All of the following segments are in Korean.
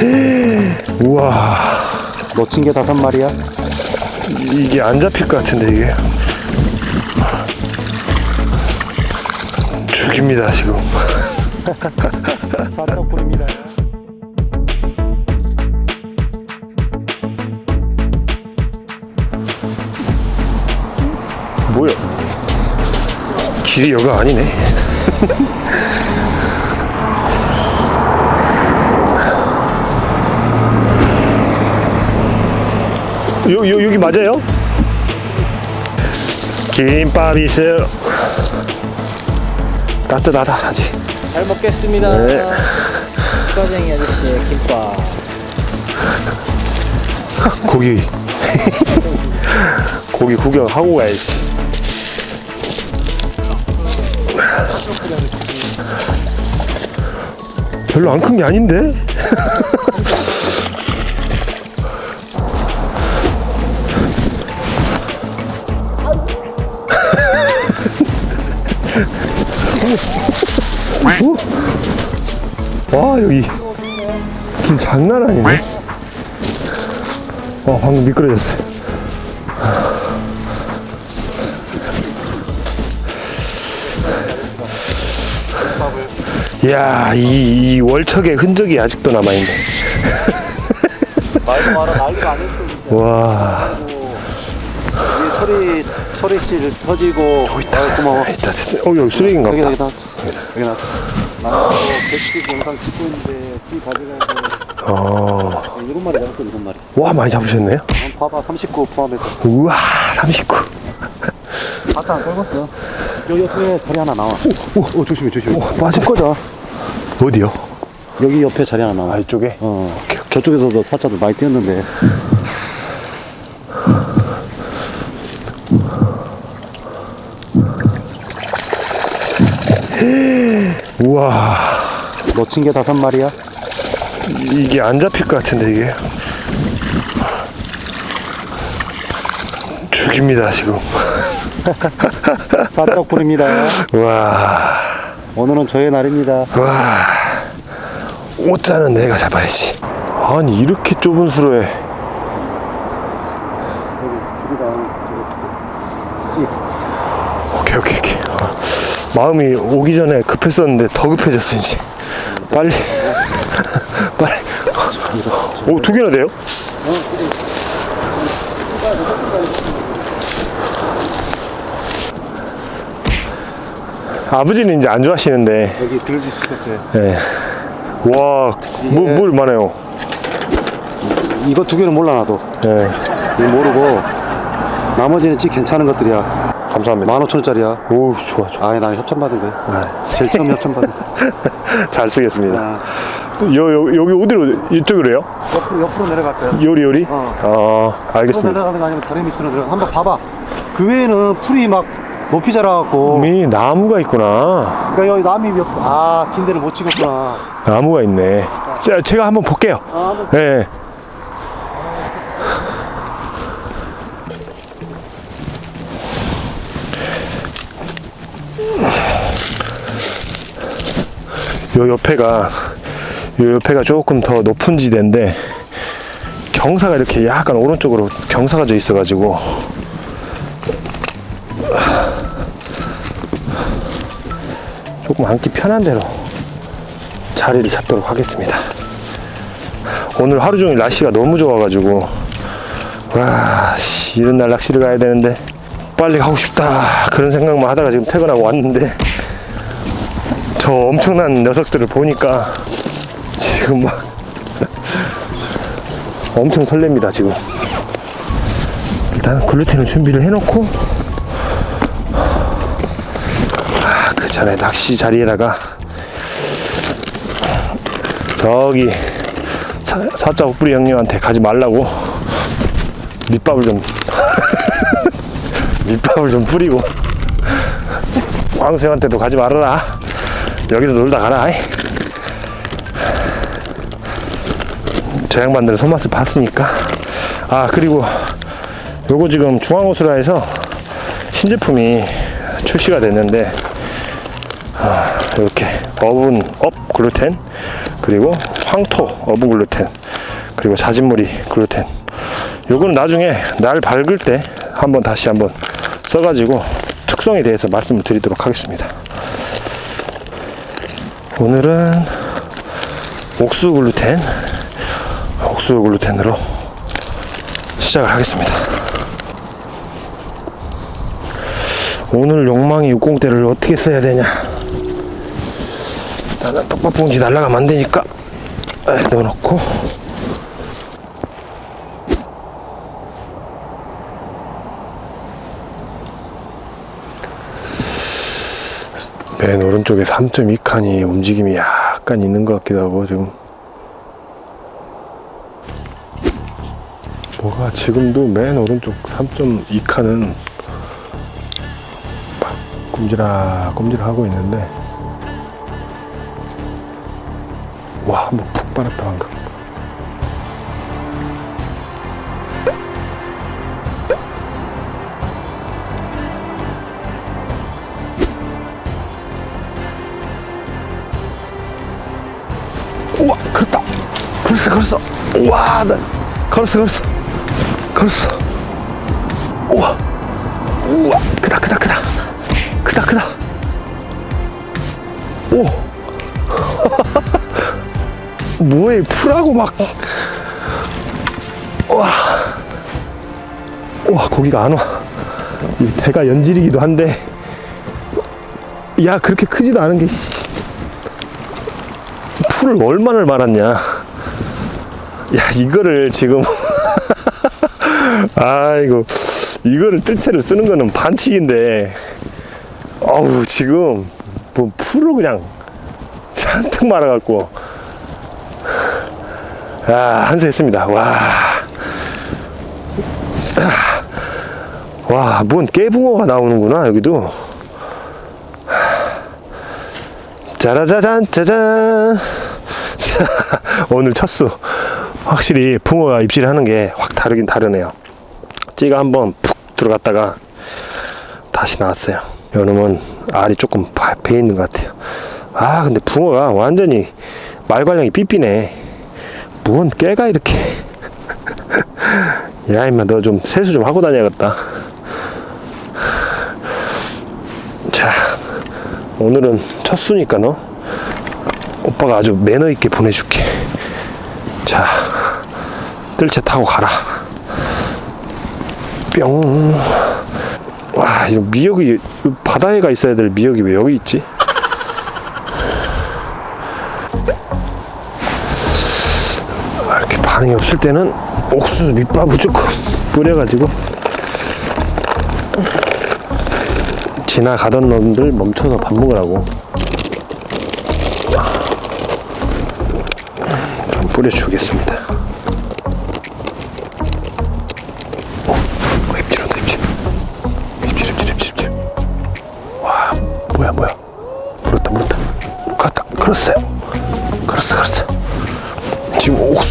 우와. 놓친 게 다섯 마리야? 이- 이게 안 잡힐 것 같은데 이게. 죽입니다 지금. 사적불입니다. 뭐야? 길이 여가 아니네 요, 요, 여기 맞아요? 김밥 있어요 따뜻하다 아직 잘 먹겠습니다. 네. 수가쟁이 아저씨의 김밥. 고기 고기 구경하고 가야지 별로 안 큰 게 아닌데? 어? 와 여기 길 장난 아니네 어, 방금 미끄러졌어요. 이야, 이, 이 월척의 흔적이 아직도 남아있네. 말도 마라 난리가 아닐 거 이제. 와, 처리 처리 실 터지고. 아 고마워. 이따 됐어요. 어, 여기 쓰레기인가 여기 보다. 여기 나 여기 나. 나도 백집 영상 찍고 있는데 지 가져가서 어, 일곱 마리 잡았어 일곱 마리. 와, 많이 잡으셨네요. 한 봐봐 39 포함해서. 우와, 39. 바짝 안 떨궜어. 여기 옆에 자리 하나 나와. 오, 오 조심해 조심해. 오, 빠져. 꺼져. 어디요? 여기 옆에 자리 하나 나와. 아, 이쪽에? 어, 저쪽에서도 사자들 많이 뛰었는데. 우와, 놓친 게 다섯 마리야? 이- 이게 안 잡힐 것 같은데, 이게. 죽입니다, 지금. 사적 불입니다. 와. 오늘은 저의 날입니다. 와, 오자는 내가 잡아야지. 아니 이렇게 좁은 수로에. 어, 마음이 오기 전에 급했었는데 더 급해졌어 이제. 빨리 빨리. 오 두 개나 돼요? 아버지는 이제 안 좋아하시는데 여기 들어줄 수 있겠지. 네. 와, 물, 물 많아요. 이거 두 개는 몰라 나도. 네. 이거 모르고 나머지는 찌 괜찮은 것들이야. 감사합니다. 15,000원짜리야. 오, 좋아, 좋아. 아예 나 협찬받은 거야. 제일 처음 협찬받은 거. 잘 쓰겠습니다. 아, 요, 요, 여기 어디로, 이쪽으로요? 옆으로, 옆으로 내려갈까요? 요리, 요리? 어. 어, 옆으로 알겠습니다. 내려가는 거 아니면 다리 밑으로 내려가. 한번 봐봐. 그 외에는 풀이 막 높이 자라갖고. 이 나무가 있구나. 그러니까 여기 남이 몇, 아, 긴 데를 못 찍었구나. 나무가 있네. 자, 제가 한번 볼게요. 아, 한번 네. 요 옆에가 요 옆에가 조금 더 높은 지대인데 경사가 이렇게 약간 오른쪽으로 경사가 져 있어 가지고 조금 앉기 편한 대로 자리를 잡도록 하겠습니다. 오늘 하루 종일 날씨가 너무 좋아 가지고 와 씨, 이런 날 낚시를 가야 되는데 빨리 가고 싶다 그런 생각만 하다가 지금 퇴근하고 왔는데 저 엄청난 녀석들을 보니까 지금 막 엄청 설렙니다 지금. 일단 글루텐을 준비를 해놓고 아, 그 전에 낚시 자리에다가 저기 사, 사자 옥부리 형님한테 가지 말라고 밑밥을 좀 밑밥을 좀 뿌리고 광수형한테도 가지 말아라 여기서 놀다 가라. 저 양반들은 손맛을 봤으니까. 아 그리고 요거 지금 중앙호수라에서 신제품이 출시가 됐는데 아, 이렇게 어분 업 글루텐 그리고 황토 어분 글루텐 그리고 자진무리 글루텐. 요거는 나중에 날 밝을 때 한번 다시 한번 써가지고 특성에 대해서 말씀을 드리도록 하겠습니다 오늘은 옥수 글루텐 옥수 글루텐으로 시작을 하겠습니다. 오늘 욕망이 60대를 어떻게 써야 되냐? 나는 떡밥 봉지 날라가면 안 되니까 에, 넣어놓고 맨 오른쪽에 3.2칸이 움직임이 약간 있는 것 같기도 하고 지금. 뭐가 지금도 맨 오른쪽 3.2칸은 꼼지락 꼼지락 하고 있는데. 와 한번 푹 빨았다 방금 우와 나 걸었어 걸었어. 걸었어. 우와. 우와. 크다 크다 크다. 크다 크다. 오. 뭐해 풀하고 막. 와. 와 고기가 안 와. 이 대가 연질이기도 한데. 야 그렇게 크지도 않은 게 씨. 풀을 얼마나 말았냐 야 이거를 지금 아이고 이거를 뜰채를 쓰는 거는 반칙인데 어우 지금 뭐 풀을 그냥 잔뜩 말아갖고 아 한수 했습니다. 와 와 뭔 깨붕어가 나오는구나 여기도. 짜라자잔 짜잔. 자, 오늘 첫 수 확실히 붕어가 입질하는 게 확 다르긴 다르네요. 찌가 한번 푹 들어갔다가 다시 나왔어요. 요놈은 알이 조금 바- 배 있는 것 같아요. 아 근데 붕어가 완전히 말괄량이 삐삐네. 뭔 깨가 이렇게. 야 임마 너 좀 세수 좀 하고 다녀야겠다. 자 오늘은 첫 수니까 너 오빠가 아주 매너 있게 보내줄게. 자 뜰채 타고 가라 뿅 와, 이거 미역이 바다에가 있어야 될 미역이 왜 여기 있지? 아, 이렇게 반응이 없을 때는 옥수수 밑밥을 조금 뿌려가지고 지나가던 놈들 멈춰서 밥 먹으라고 좀 뿌려주겠습니다.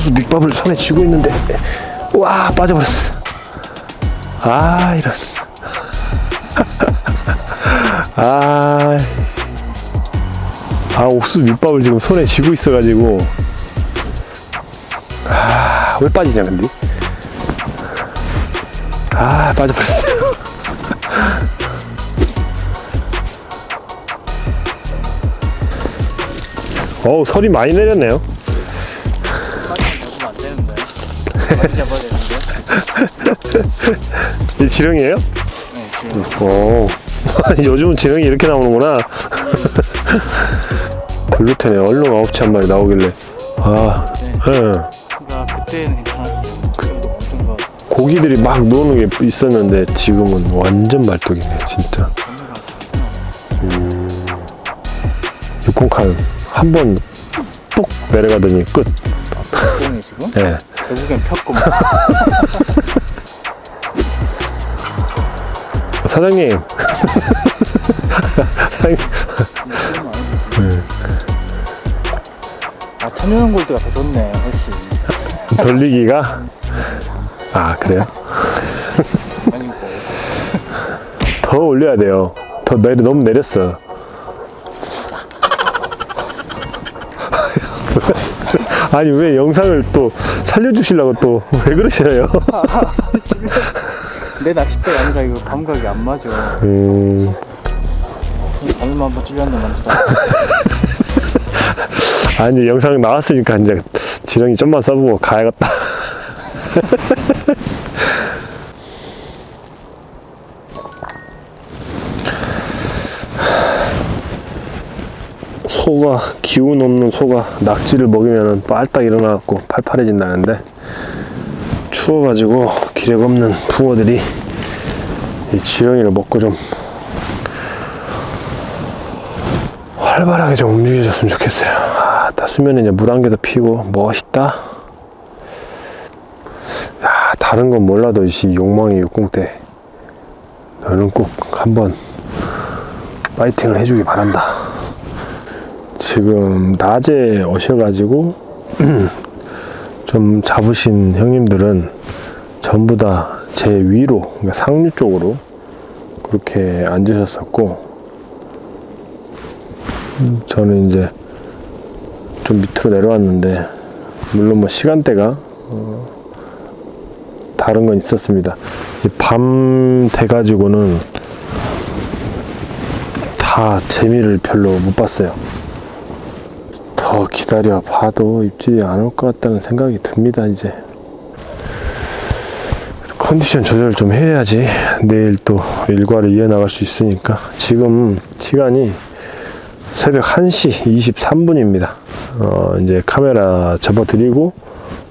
옥수수 밑밥을 손에 쥐고 있는데 와 빠져버렸어. 아 이런. 아, 아 옥수수 밑밥을 지금 손에 쥐고 있어가지고 아, 왜 빠지냐 근데? 아 빠져버렸어. 어우 설이 많이 내렸네요. 많이 잡아야 되는데. 이 지렁이에요? 네. 오, 요즘은 지렁이 이렇게 나오는구나. 글루텐에 얼룩 아홉치 한 마리 나오길래 아, 예. 그러니까 그때는 괜찮았어요. 좋았어. 고기들이 막 노는 게 있었는데 지금은 완전 말뚝이네 진짜. 음, 육공칸 한번 뚝 내려가더니 끝. 지금? 예. 결국엔 폈고 사장님. 사장님. 아 천연한 골드가 더 좋네 훨씬. 돌리기가 아 그래요? 아니고 더 올려야 돼요. 더 내려 너무 내렸어. 아니 왜 영상을 또 살려주시려고 또 왜 그러셔요? 내 낚싯대가 아니라 이거 감각이 안 맞아. 음, 오늘만 한번 찔렸네 만지다. 아니 영상 나왔으니까 이제 지렁이 좀만 써보고 가야겠다. 소가 기운 없는 소가 낙지를 먹이면 빨딱 일어나갖고 팔팔해진다는데 추워가지고 기력 없는 붕어들이 이 지렁이를 먹고 좀 활발하게 좀 움직여줬으면 좋겠어요. 아, 나 수면에 이제 물 한 개도 피고 멋있다. 야, 다른 건 몰라도 이 욕망의 육공때 너는 꼭 한번 파이팅을 해주기 바란다. 지금 낮에 오셔가지고 좀 잡으신 형님들은 전부 다 제 위로 그러니까 상류 쪽으로 그렇게 앉으셨었고 저는 이제 좀 밑으로 내려왔는데 물론 뭐 시간대가 어, 다른 건 있었습니다. 이밤 돼가지고는 다 재미를 별로 못 봤어요. 더 기다려 봐도 입질이 안 올 것 같다는 생각이 듭니다. 이제 컨디션 조절 좀 해야지 내일 또 일과를 이어나갈 수 있으니까 지금 시간이 새벽 1시 23분입니다. 어, 이제 카메라 접어드리고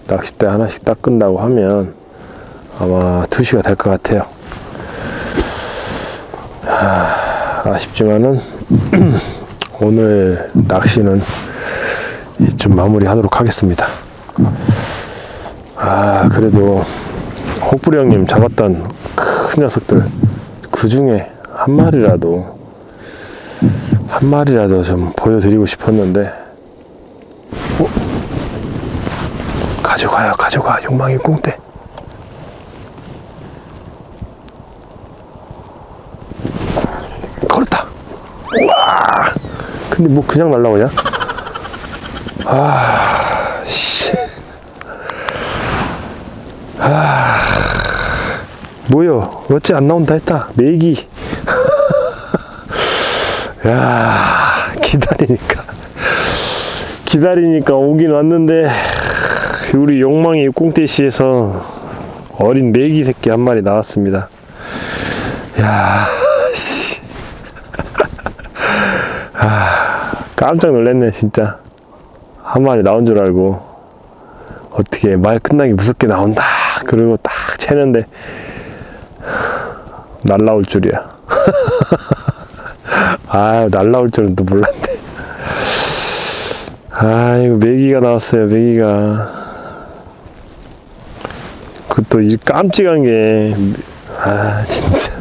낚싯대 하나씩 닦은다고 하면 아마 2시가 될 것 같아요. 아, 아쉽지만은 오늘 낚시는 좀 마무리 하도록 하겠습니다. 아, 그래도 혹부리 형님 잡았던 큰 녀석들 그 중에 한 마리라도 한 마리라도 좀 보여드리고 싶었는데 어? 가져가요 가져가. 욕망의 꽁대. 걸었다. 우와! 근데 뭐 그냥 날라오냐 아 씨. 아 뭐요 어째 안 나온다 했다. 메기. 야 기다리니까. 기다리니까 오긴 왔는데 우리 욕망의 꽁대시에서 어린 메기 새끼 한 마리 나왔습니다. 야 씨. 아, 깜짝 놀랐네 진짜 한 마리 나온 줄 알고 어떻게 말 끝나기 무섭게 나온다 그러고 딱 채는데 날라올 줄이야 아, 날라올 줄은 또 몰랐네. 아, 이거 메기가 나왔어요, 메기가. 그것도 이 깜찍한 게, 아, 진짜.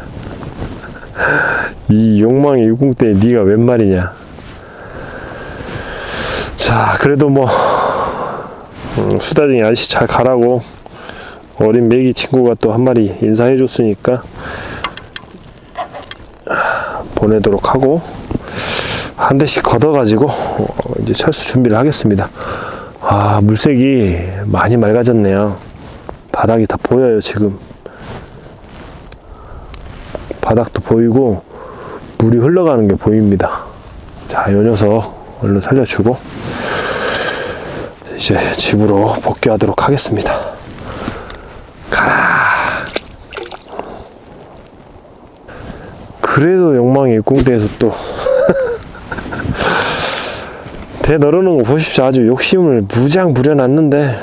이 욕망의 육궁대에 니가 웬 말이냐. 자, 그래도 뭐, 음, 수다쟁이 아저씨 잘 가라고 어린 메기 친구가 또 한 마리 인사해 줬으니까 보내도록 하고 한 대씩 걷어가지고 어, 이제 철수 준비를 하겠습니다. 아 물색이 많이 맑아졌네요. 바닥이 다 보여요 지금. 바닥도 보이고 물이 흘러가는 게 보입니다. 자, 요 녀석 얼른 살려주고 이제 집으로 복귀하도록 하겠습니다. 가라. 그래도 욕망의 육궁대에서 또 대 널어놓은 거 보십시오. 아주 욕심을 무장 부려놨는데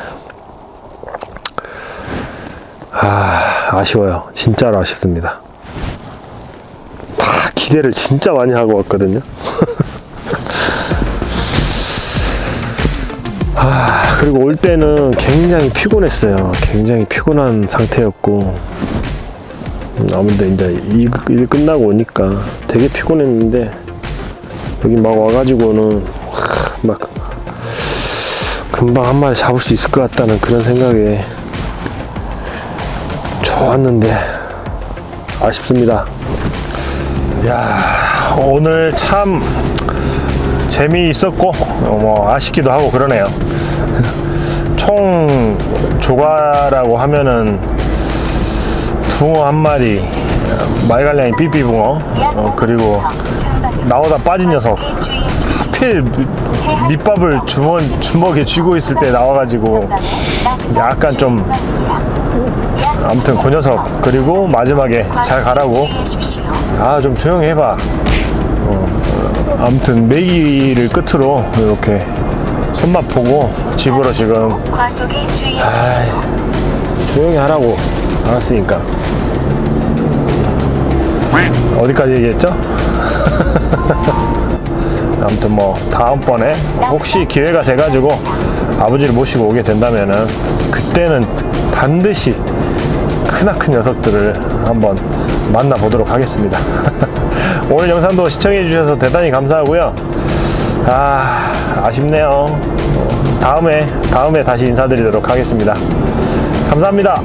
아 아쉬워요. 진짜로 아쉽습니다. 다 기대를 진짜 많이 하고 왔거든요. 그리고 올 때는 굉장히 피곤했어요. 굉장히 피곤한 상태였고 음, 아무래도 이제 일, 일 끝나고 오니까 되게 피곤했는데 여기 막 와가지고는 하, 막 금방 한 마리 잡을 수 있을 것 같다는 그런 생각에 좋았는데 아쉽습니다. 야 오늘 참 재미있었고 어, 뭐 아쉽기도 하고 그러네요. 총 조과라고 하면은 붕어 한 마리, 말갈량이 삐삐 붕어, 어, 그리고 나오다 빠진 녀석. 하필 밑- 밑밥을 주먹, 주먹에 쥐고 있을 때 나와가지고 약간 좀 아무튼 그 녀석. 그리고 마지막에 잘 가라고. 아 좀 조용히 해봐. 어, 아무튼 내기를 끝으로 이렇게 손맛 보고 집으로 지금 과속에 주의하십시오. 조용히 하라고 알았으니까 어디까지 얘기했죠? 아무튼 뭐 다음번에 혹시 기회가 돼가지고 아버지를 모시고 오게 된다면은 그때는 반드시 크나큰 녀석들을 한번 만나보도록 하겠습니다. 오늘 영상도 시청해 주셔서 대단히 감사하고요. 아 아쉽네요. 어, 다음에 다음에 다시 인사드리도록 하겠습니다. 감사합니다.